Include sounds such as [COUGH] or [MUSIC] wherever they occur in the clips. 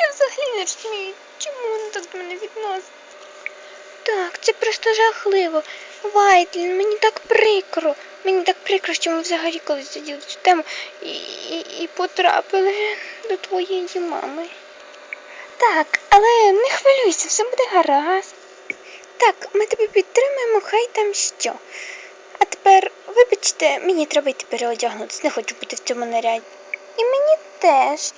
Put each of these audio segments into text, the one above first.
Я взагалі не розумію, чому вони так до мене відносять. Так, це просто жахливо. Вайтлін, мені так прикро. Мені так прикро, що ми взагалі колись заділи цю тему і, і, і потрапили до твоєї мами. Так, але не хвилюйся, все буде гаразд. Так, ми тебе підтримуємо, хай там що. А тепер, вибачте, мені треба йти переодягнутися, не хочу бути в цьому наряді. І мені теж.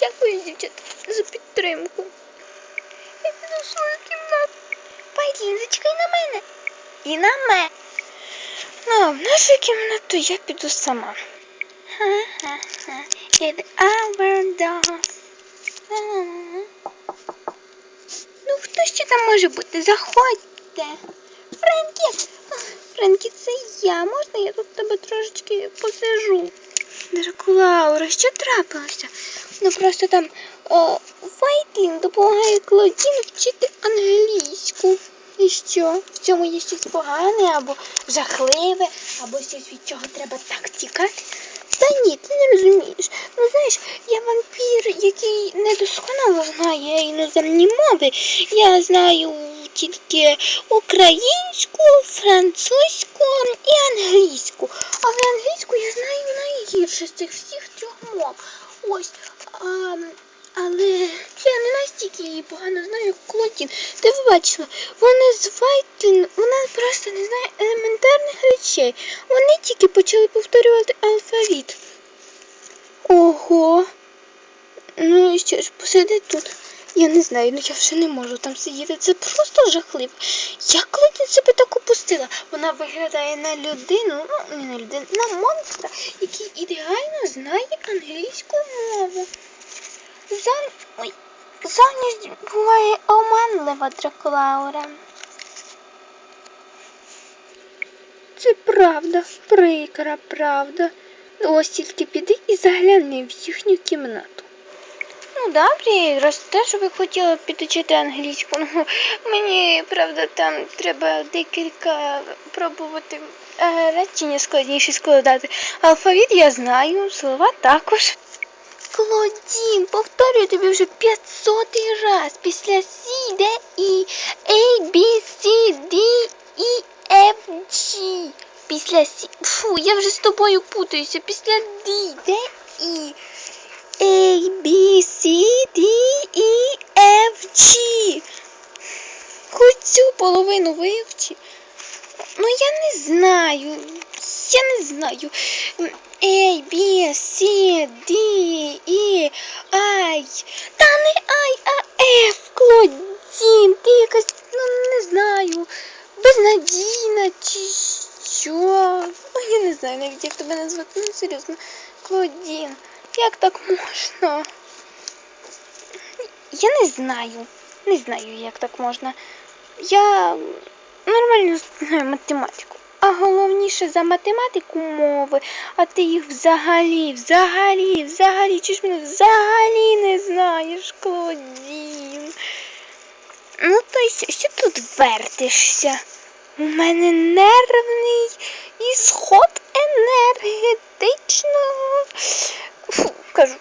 Дякую, дівчата, за підтримку. Я піду в свою кімнату. Пайтлін, зачекай на мене. І на мене. Ну, в нашу кімнату я піду сама. Ну, хто ще там може бути? Заходьте. Френкі, Френкі, це я. Можна я тут тебе трошечки посижу? Дракулаура, що трапилося? Ну просто там о, Вайтлін допомагає Клодіну вчити англійську. І що? В цьому є щось погане або жахливе, або щось від чого треба так тікати? Та ні, ти не розумієш. Ну знаєш, я вампір, який недосконало знає іноземні мови. Я знаю тільки українську, французьку і англійську. Але англійську я знаю найгірше з цих всіх трьох мов. Ось. А, але я не настільки її погано знаю, як Клодін. Ти бачила, вона з Вайтлін, вона просто не знає елементарних речей. Вони тільки почали повторювати алфавіт. Ого. Ну і що ж, посиди тут. Я не знаю, ну я вже не можу там сидіти. Це просто жахливо. Як Клодін себе так опустила? Вона виглядає на людину, ну не на людину, на монстра, який ідеально знає англійську мову. Зон... Ой. Буває оманлива, Дракулаура. Це правда, прикра правда. Ось тільки піди і загляни в їхню кімнату. Ну, добре, якраз те, що ви хотіли підучити англійську. Ну, мені, правда, там треба декілька пробувати е, речення складніші складати. Алфавіт я знаю, слова також. Клодін, повторюю тобі вже 500 раз. Після C, D, E, A, B, C, D, E, F, G. Після C. Фу, я вже з тобою путаюся. Після D, D, E. A, B, C, D, E, F, G. Хоч цю половину вивчи. Ну я не знаю. Я не знаю. A, B, C, D, E, I. Та не I, а F, Клодін. Ти якась, ну не знаю, безнадійна чи що. Ну, я не знаю навіть, як тебе назвати. Ну, серйозно. Клодін. Як так можна? Я не знаю. Не знаю, як так можна. Я нормально знаю математику. А головніше за математику мови, а ти їх взагалі, взагалі, взагалі, чи ж мене взагалі не знаєш, Клодін. Ну, то й що, тут вертишся? У мене нервний ісход енергетичного. Фу, кажу,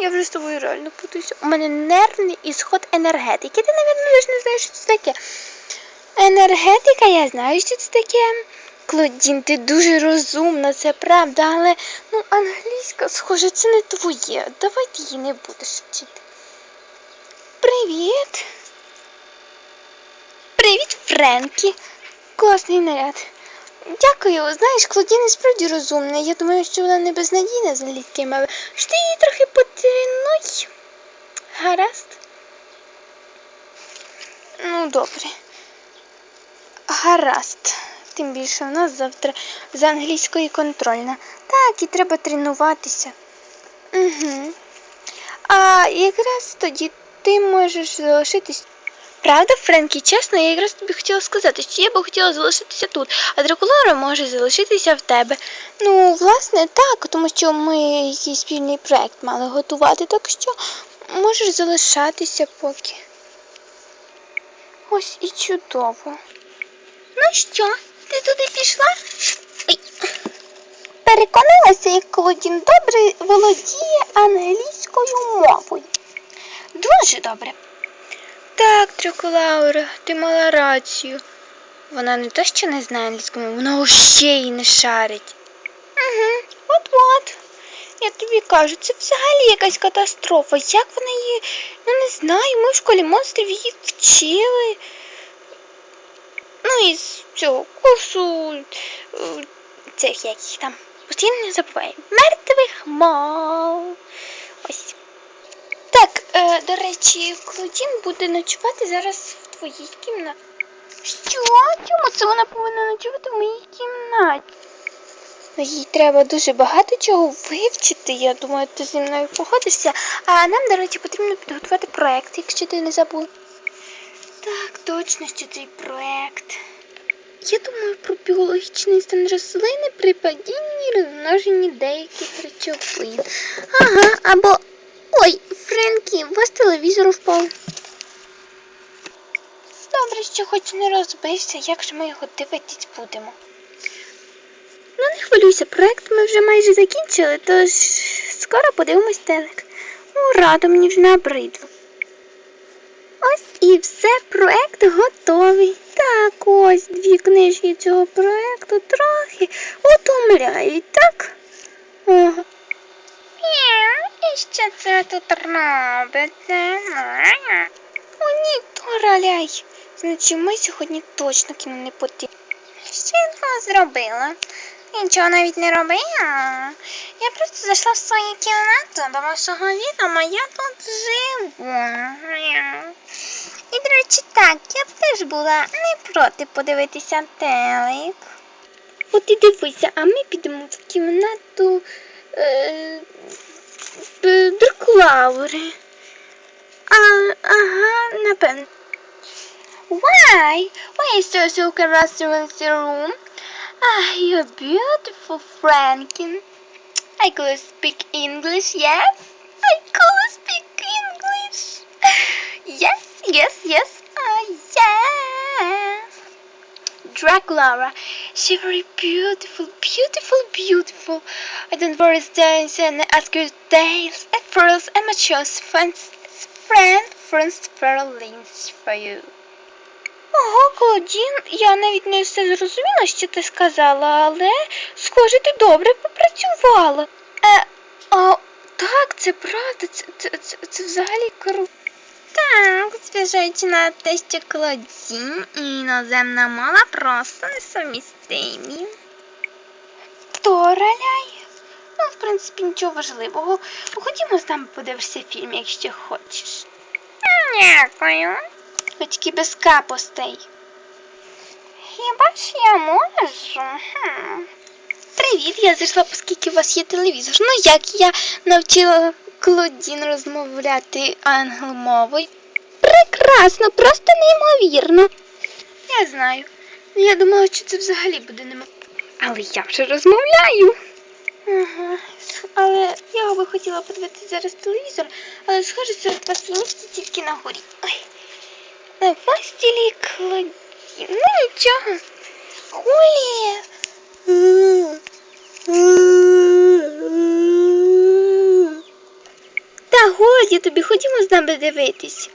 я вже з тобою реально путаюся. У мене нервний ісход енергетики. Ти, мабуть, лише не знаєш, що це таке. Енергетика, я знаю, що це таке. Клодін, ти дуже розумна, це правда, але ну, англійська, схоже, це не твоє. Давай ти її не будеш вчити. Привіт. Привіт, Френкі. Класний наряд. Дякую. Знаєш, Клодін і справді розумна. Я думаю, що вона не безнадійна з англійської мови. Що ти її трохи потренуй. Гаразд. Ну, добре. Гаразд. Тим більше у нас завтра з англійської контрольна. Так, і треба тренуватися. Угу. А якраз тоді ти можеш залишитись. Правда, Френкі, чесно, я якраз тобі хотіла сказати, що я би хотіла залишитися тут, а Дракулара може залишитися в тебе. Ну, власне, так, тому що ми якийсь спільний проект мали готувати, так що можеш залишатися поки. Ось і чудово. Ну що, ти туди пішла? Ой. Переконалася, як Клодін добре володіє англійською мовою. Дуже добре. Так, Дракулаура, ти мала рацію. Вона не то, що не знає англійську мову, вона ще й не шарить. Угу, от-от. Я тобі кажу, це взагалі якась катастрофа. Як вона її. Ну не знаю, ми в школі монстрів її вчили. Ну, із цього курсу е, цих яких там. Постійно не забуваю. Мертвих мов. Ось. Е, до речі, Клодін буде ночувати зараз в твоїй кімнаті. Що? Чому це вона повинна ночувати в моїй кімнаті? Їй треба дуже багато чого вивчити. Я думаю, ти зі мною погодишся. А нам, до речі, потрібно підготувати проект, якщо ти не забув. Так, точно, що цей проект. Я думаю про біологічний стан рослини при падінні розмноженні деяких речовин. Ага, або. Ой, Френкі, у вас телевізор впав. Добре, що хоч не розбився, як же ми його дивитись будемо. Ну, не хвилюйся, проект ми вже майже закінчили, тож скоро подивимось телек. Ура, то мені вже набридло. Ось і все, проект готовий. Так, ось дві книжки цього проекту трохи утомляють, так? Ага. І що це тут робиться? О, ні, Тораляй. Значить, ми сьогодні точно кіно не потрібно. Що зробила? Нічого навіть не робила. Я просто зайшла в свою кімнату, до вашого відома я тут живу. І, до речі, так, я б теж була не проти подивитися телек. От і дивися, а ми підемо в кімнату е, е, Дракулаури. А, ага, напевно. Why? Why is there so restaurant in the room? Ah, you're beautiful, Franklin. I could speak English, yes? I could speak English. Yes, [LAUGHS] yes, yes. Ah, yeah. Dracula, she very beautiful, beautiful, beautiful. I don't worry, dance and ask you tales, and pearls, and mature friends, friend, friends, pearlings for you. Ого, Клодін, я навіть не все зрозуміла, що ти сказала, але схоже, ти добре попрацювала. Е, а, так, це правда, це, це, це, це взагалі круто. Так, зважаючи на те, що Клодін і іноземна мова просто несумістимі. Тораляй. Ну, в принципі, нічого важливого. Ходімо з нами подивишся фільм, якщо хочеш. Дякую. Батьки без капостей. Хіба ж я можу? Хм. Привіт, я зайшла, оскільки у вас є телевізор. Ну як я навчила Клодін розмовляти англомовою? Прекрасно, просто неймовірно. Я знаю. Я думала, що це взагалі буде нема. Але я вже розмовляю. Ага. Але я би хотіла подивитися зараз телевізор, але схоже, серед вас є тільки на горі. Ой. На постілі кладі. Ну нічого. Хулі. Та годі тобі, ходімо з нами дивитись.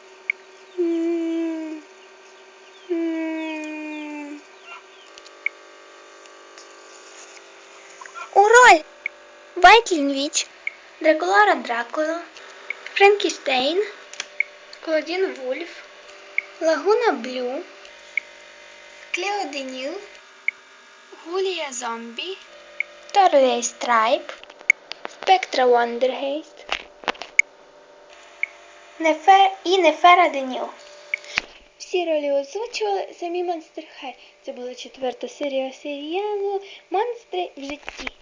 Вайтлінвіч, Дракулара Дракула, Франкістейн, Клодін Вульф, Лагуна Блю, Клео Деніл, Гулія Зомбі, Торлей Страйп, Спектра Вондергейст, Нефер і Нефера Деніл. Всі ролі озвучували самі Монстер Хай. Це була четверта серія серіалу Монстри в житті.